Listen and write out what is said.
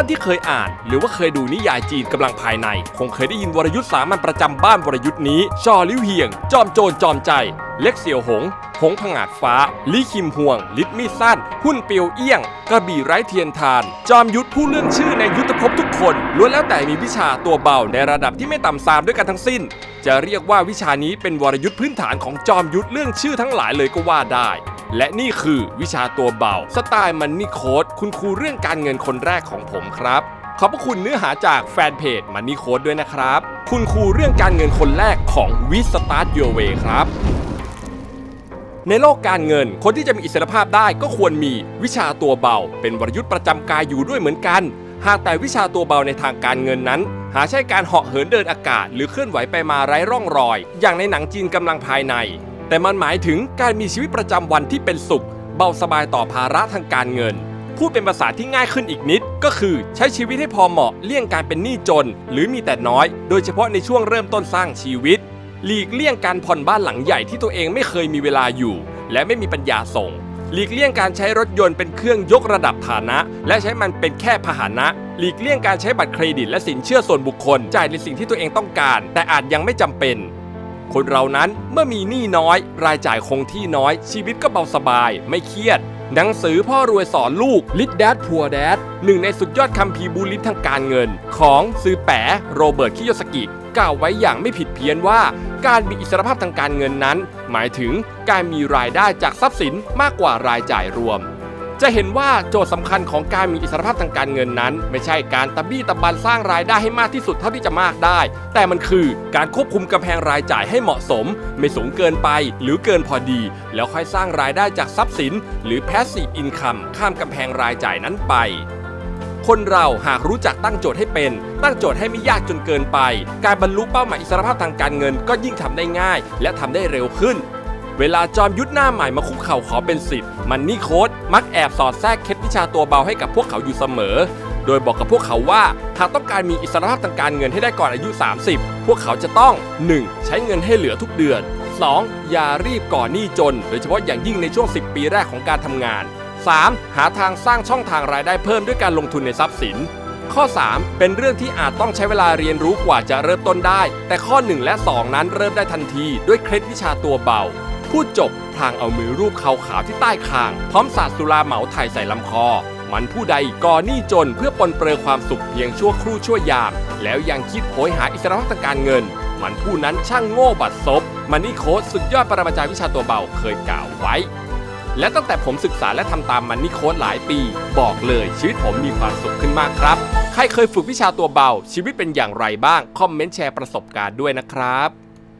ท่านที่เคยอ่าน หรือว่าเคยดูนิยายจีนกำลังภายใน คงเคยได้ยินวรยุทธ์สามัญประจำบ้านวรยุทธ์นี้ ชอลิ้วเฮียง จอมโจรจอมใจ เล็กเสี่ยวหง หงผงาดฟ้า ลี่คิมห่วง ลิดมีสั้น หุ้นเปียวเอี้ยง กระบี่ไร้เทียนทาน จอมยุทธผู้เรื่องชื่อในยุทธภพทุกคนล้วนแล้วแต่มีวิชาตัวเบาในระดับที่ไม่ต่ำซามด้วยกันทั้งสิ้น จะเรียกว่าวิชานี้เป็นวรยุทธ์พื้นฐานของจอมยุทธเรื่องชื่อทั้งหลายเลยก็ว่าได้ และนี่คือวิชาตัวเบา สไตล์มันนี่โค้ดคุณครูเรื่องการเงินคนแรกของผมครับ ขอบพระคุณเนื้อหาจากแฟนเพจมันนี่โค้ดด้วยนะครับ คุณครูเรื่องการเงินคนแรกของวิสตาร์ทโยเวครับในโลกการเงิน คนที่จะมีอิสรภาพได้ก็ควรมีวิชาตัวเบา เป็นวรยุทธ์ประจำกายอยู่ด้วยเหมือนกัน หากแต่วิชาตัวเบาในทางการเงินนั้น หาใช่การเหาะเหินเดินอากาศ หรือเคลื่อนไหวไปมาไร้ร่องรอย อย่างในหนังจีนกำลังภายใน แต่มันหมายถึงการมีชีวิตประจำวันที่เป็นสุข เบาสบายต่อภาระทางการเงิน พูดเป็นภาษาที่ง่ายขึ้นอีกนิด ก็คือใช้ชีวิตให้พอเหมาะเลี่ยงการเป็นหนี้จน หรือมีแต่น้อย โดยเฉพาะในช่วงเริ่มต้นสร้างชีวิต หลีกเลี่ยงการผ่อนบ้านหลังใหญ่ที่ตัวเองไม่เคยมีเวลาอยู่ และไม่มีปัญญาส่ง หลีกเลี่ยงการใช้รถยนต์เป็นเครื่องยกระดับฐานะ และใช้มันเป็นแค่พาหนะหลีกเลี่ยงการใช้บัตรเครดิตและสินเชื่อส่วนบุคคลจ่ายในสิ่งที่ตัวเองต้องการ แต่อาจยังไม่จำเป็น คนเรานั้นเมื่อมีหนี้น้อย รายจ่ายคงที่น้อย ชีวิตก็เบาสบาย ไม่เครียด หนังสือพ่อรวยสอนลูกลิดแดดพัวแดดหนึ่งในสุดยอดคัมภีร์บูลลิททางการเงิน ของซือแปะโรเบิร์ตคิโยสกิกล่าวไว้อย่างไม่ผิดเพี้ยนว่า การมีอิสรภาพทางการเงินนั้น หมายถึงการมีรายได้จากทรัพย์สินมากกว่ารายจ่ายรวม จะเห็นว่าโจทย์สำคัญของการมีอิสรภาพทางการเงินนั้น ไม่ใช่การตะบี้ตะบันสร้างรายได้ให้มากที่สุดเท่าที่จะมากได้ แต่มันคือการควบคุมกำแพงรายจ่ายให้เหมาะสม ไม่สูงเกินไปหรือเกินพอดี แล้วค่อยสร้างรายได้จากทรัพย์สิน หรือ passive income ข้ามกำแพงรายจ่ายนั้นไปคนเราหากรู้จักตั้งโจทย์ให้เป็น ตั้งโจทย์ให้ไม่ยากจนเกินไป การบรรลุเป้าหมายอิสรภาพทางการเงินก็ยิ่งทำได้ง่าย และทำได้เร็วขึ้น เวลาจอมยุทธหน้าใหม่มาคุกเข่าขอเป็นสิทธิ์มันนี่โค้ดมักแอบสอดแทรกเคล็ดวิชาตัวเบาให้กับพวกเขาอยู่เสมอ โดยบอกกับพวกเขาว่าหากต้องการมีอิสรภาพทางการเงินให้ได้ก่อนอายุ 30 พวกเขาจะต้อง 1. ใช้เงินให้เหลือทุกเดือน 2. อย่ารีบก่อหนี้จน โดยเฉพาะอย่างยิ่งในช่วง 10 ปีแรกของการทำงาน 3. หาทางสร้างช่องทางรายได้เพิ่มด้วยการลงทุนในทรัพย์สิน ข้อ 3 เป็นเรื่องที่อาจต้องใช้เวลาเรียนรู้กว่าจะเริ่มต้นได้ แต่ข้อ 1 และ 2 นั้นเริ่มได้ทันทีด้วยเคล็ดวิชาตัวเบา พูดจบพลางเอามือรูปขาวขาวที่ใต้คาง พร้อมสาดสุราเหมาไทยใส่ลำคอ มันผู้ใดก่อหนี้จนเพื่อปนเปลือความสุขเพียงชั่วครู่ชั่วยาม แล้วยังคิดโหยหาอิสรภาพทางการเงิน มันผู้นั้นช่างโง่บัดซบมันนี่โค้ดสุดยอดปรมาจารย์วิชาตัวเบาเคยกล่าวไว้ และตั้งแต่ผมศึกษาและทำตามมันนี่โค้ดหลายปี บอกเลยชีวิตผมมีความสุขขึ้นมากครับ ใครเคยฝึกวิชาตัวเบา ชีวิตเป็นอย่างไรบ้างคอมเมนต์แชร์ประสบการณ์ด้วยนะครับ